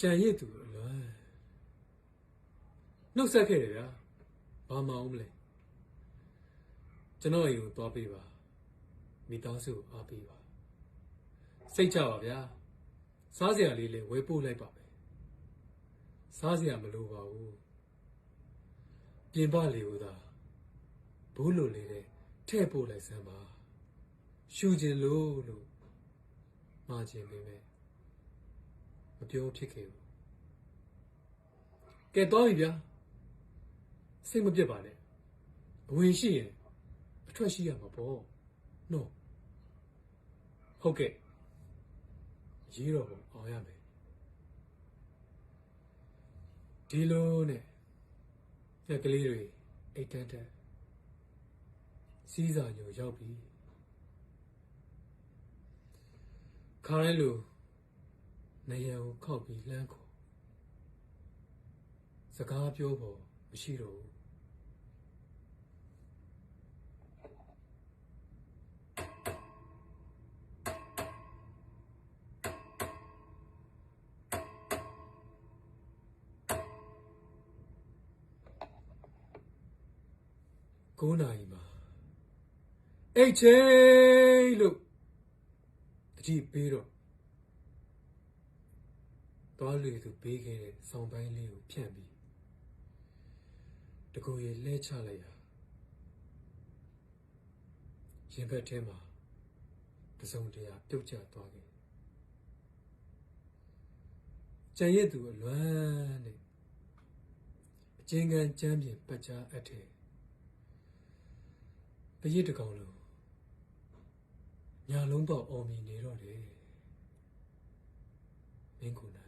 ကြံရစ်သူအလွမ်းနှုတ်ဆက်ခဲ့တယ်ဗျာဘာမှအောင်မလဲကျွန်တော်အိမ်ကိုသွားပေးပါမိသားစုကိုအားပေးပါစိတ်ချပါဗျာစားစရာလေးလည်းဝယ်ပို့လိုက်ပါမယ်စားစရာမလိုပါဘူးပြင်ပလေးကိုသာဘိုးလိုလေးတဲ့ထဲ့ပို့လိုက်စမ်းပါရှူခြင်းလို့လို့မှာခြင်းပဲပဲ မပြောဖြစ်ခဲ့ဘူးကဲတော့ပြီဗျာစိတ်မပြတ်ပါနဲ့အဝင်ရှိရင်အထွက်ရှိရမှာပေါ့နော်ဟုတ်ကဲ့ရေးတော့ပုံအောင်ရမယ်ဒီလိုနဲ့ညက်ကလေးတွေအိတ်တန်းတန်းစီးစာညိုရောက်ပြီခါရဲလို နေရန်ကိုခောက်ပြီးလှမ်းခေါ်စကားပြောဖို့မရှိတော့ဘူး9နာရီမှာအိတ်ချေလို့တတိပေးတော့ သွားလေသူပေးခဲ့တဲ့ဆောင်းပိုင်းလေးကိုဖြန့်ပြီးတကူရေလဲချလိုက်ရရင်ဘက်ထဲမှာတစုံတရာပြုတ်ကျသွားခဲ့ကြံရစ်သူအလွမ်းနဲ့အချင်းကန်ကြမ်းပြင်ပတ်ကြားအပ်တဲ့တရစ်တကောင်လုံးညာလုံးတော့အော်မီနေတော့တယ်မင်းကိုယ်နိုင်